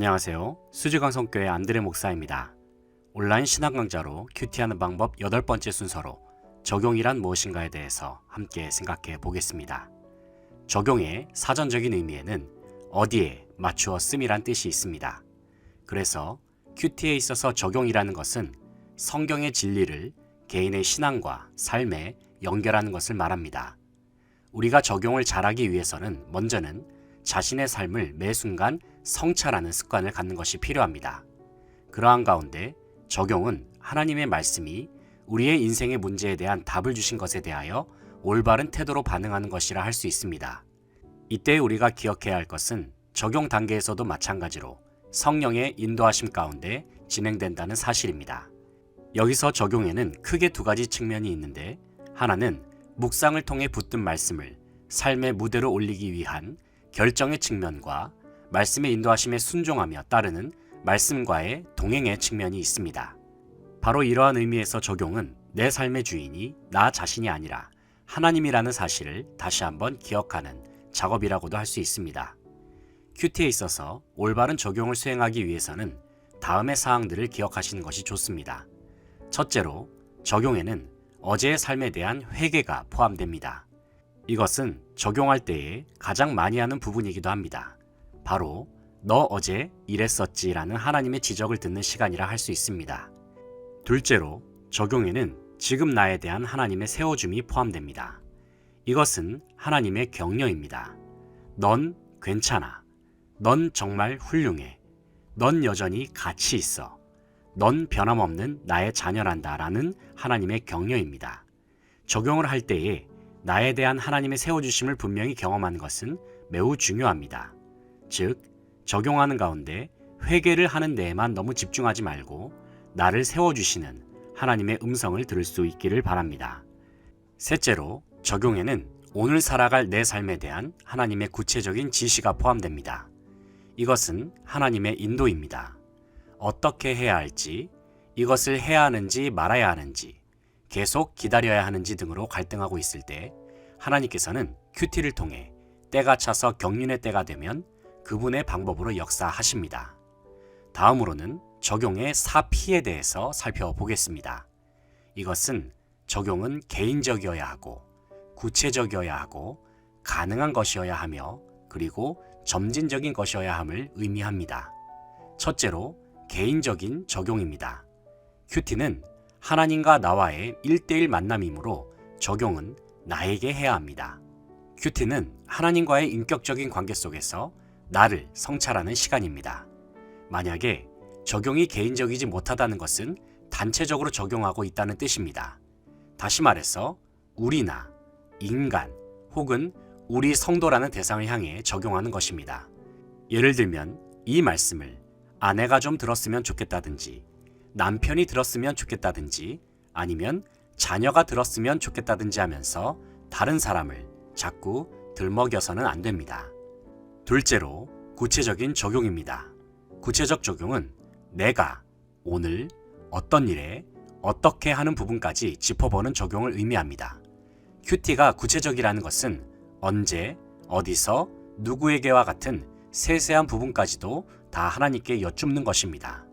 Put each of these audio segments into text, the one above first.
안녕하세요. 수지광성교회 안드레 목사입니다. 온라인 신앙 강좌로 큐티하는 방법 여덟 번째 순서로 적용이란 무엇인가에 대해서 함께 생각해 보겠습니다. 적용의 사전적인 의미에는 어디에 맞추어 씀이란 뜻이 있습니다. 그래서 큐티에 있어서 적용이라는 것은 성경의 진리를 개인의 신앙과 삶에 연결하는 것을 말합니다. 우리가 적용을 잘하기 위해서는 먼저는 자신의 삶을 매 순간 성찰하는 습관을 갖는 것이 필요합니다. 그러한 가운데 적용은 하나님의 말씀이 우리의 인생의 문제에 대한 답을 주신 것에 대하여 올바른 태도로 반응하는 것이라 할 수 있습니다. 이때 우리가 기억해야 할 것은 적용 단계에서도 마찬가지로 성령의 인도하심 가운데 진행된다는 사실입니다. 여기서 적용에는 크게 두 가지 측면이 있는데 하나는 묵상을 통해 붙든 말씀을 삶의 무대로 올리기 위한 결정의 측면과 말씀의 인도하심에 순종하며 따르는 말씀과의 동행의 측면이 있습니다. 바로 이러한 의미에서 적용은 내 삶의 주인이 나 자신이 아니라 하나님이라는 사실을 다시 한번 기억하는 작업이라고도 할 수 있습니다. 큐티에 있어서 올바른 적용을 수행하기 위해서는 다음의 사항들을 기억하시는 것이 좋습니다. 첫째로 적용에는 어제의 삶에 대한 회개가 포함됩니다. 이것은 적용할 때에 가장 많이 하는 부분이기도 합니다. 바로 너 어제 이랬었지라는 하나님의 지적을 듣는 시간이라 할 수 있습니다. 둘째로 적용에는 지금 나에 대한 하나님의 세워줌이 포함됩니다. 이것은 하나님의 격려입니다. 넌 괜찮아. 넌 정말 훌륭해. 넌 여전히 가치 있어. 넌 변함없는 나의 자녀란다 라는 하나님의 격려입니다. 적용을 할 때에 나에 대한 하나님의 세워주심을 분명히 경험하는 것은 매우 중요합니다. 즉, 적용하는 가운데 회개를 하는 데에만 너무 집중하지 말고 나를 세워주시는 하나님의 음성을 들을 수 있기를 바랍니다. 셋째로, 적용에는 오늘 살아갈 내 삶에 대한 하나님의 구체적인 지시가 포함됩니다. 이것은 하나님의 인도입니다. 어떻게 해야 할지, 이것을 해야 하는지 말아야 하는지, 계속 기다려야 하는지 등으로 갈등하고 있을 때 하나님께서는 큐티를 통해 때가 차서 경륜의 때가 되면 그분의 방법으로 역사하십니다. 다음으로는 적용의 사피에 대해서 살펴보겠습니다. 이것은 적용은 개인적이어야 하고 구체적이어야 하고 가능한 것이어야 하며 그리고 점진적인 것이어야 함을 의미합니다. 첫째로 개인적인 적용입니다. 큐티는 하나님과 나와의 1대1 만남이므로 적용은 나에게 해야 합니다. 큐티는 하나님과의 인격적인 관계 속에서 나를 성찰하는 시간입니다. 만약에 적용이 개인적이지 못하다는 것은 단체적으로 적용하고 있다는 뜻입니다. 다시 말해서 우리나 인간 혹은 우리 성도라는 대상을 향해 적용하는 것입니다. 예를 들면 이 말씀을 아내가 좀 들었으면 좋겠다든지 남편이 들었으면 좋겠다든지 아니면 자녀가 들었으면 좋겠다든지 하면서 다른 사람을 자꾸 들먹여서는 안 됩니다. 둘째로 구체적인 적용입니다. 구체적 적용은 내가 오늘 어떤 일에 어떻게 하는 부분까지 짚어보는 적용을 의미합니다. 큐티가 구체적이라는 것은 언제, 어디서, 누구에게와 같은 세세한 부분까지도 다 하나님께 여쭙는 것입니다.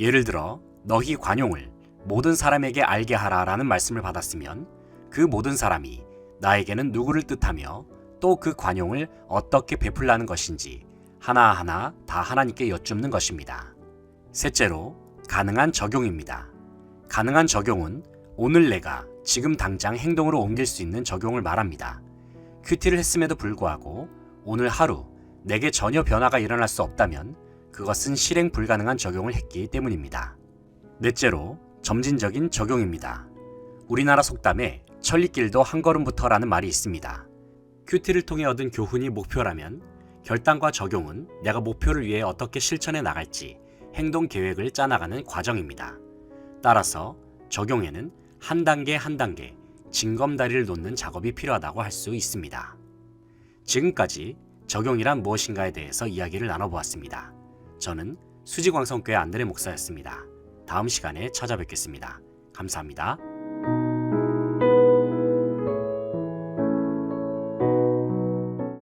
예를 들어 너희 관용을 모든 사람에게 알게 하라라는 말씀을 받았으면 그 모든 사람이 나에게는 누구를 뜻하며 또 그 관용을 어떻게 베풀라는 것인지 하나하나 다 하나님께 여쭙는 것입니다. 셋째로 가능한 적용입니다. 가능한 적용은 오늘 내가 지금 당장 행동으로 옮길 수 있는 적용을 말합니다. 큐티를 했음에도 불구하고 오늘 하루 내게 전혀 변화가 일어날 수 없다면 그것은 실행 불가능한 적용을 했기 때문입니다. 넷째로 점진적인 적용입니다. 우리나라 속담에 천리길도 한 걸음부터라는 말이 있습니다. 큐티를 통해 얻은 교훈이 목표라면 결단과 적용은 내가 목표를 위해 어떻게 실천해 나갈지 행동 계획을 짜나가는 과정입니다. 따라서 적용에는 한 단계 한 단계 징검다리를 놓는 작업이 필요하다고 할 수 있습니다. 지금까지 적용이란 무엇인가에 대해서 이야기를 나눠보았습니다. 저는 수지광성교회 안드레 목사였습니다. 다음 시간에 찾아뵙겠습니다. 감사합니다.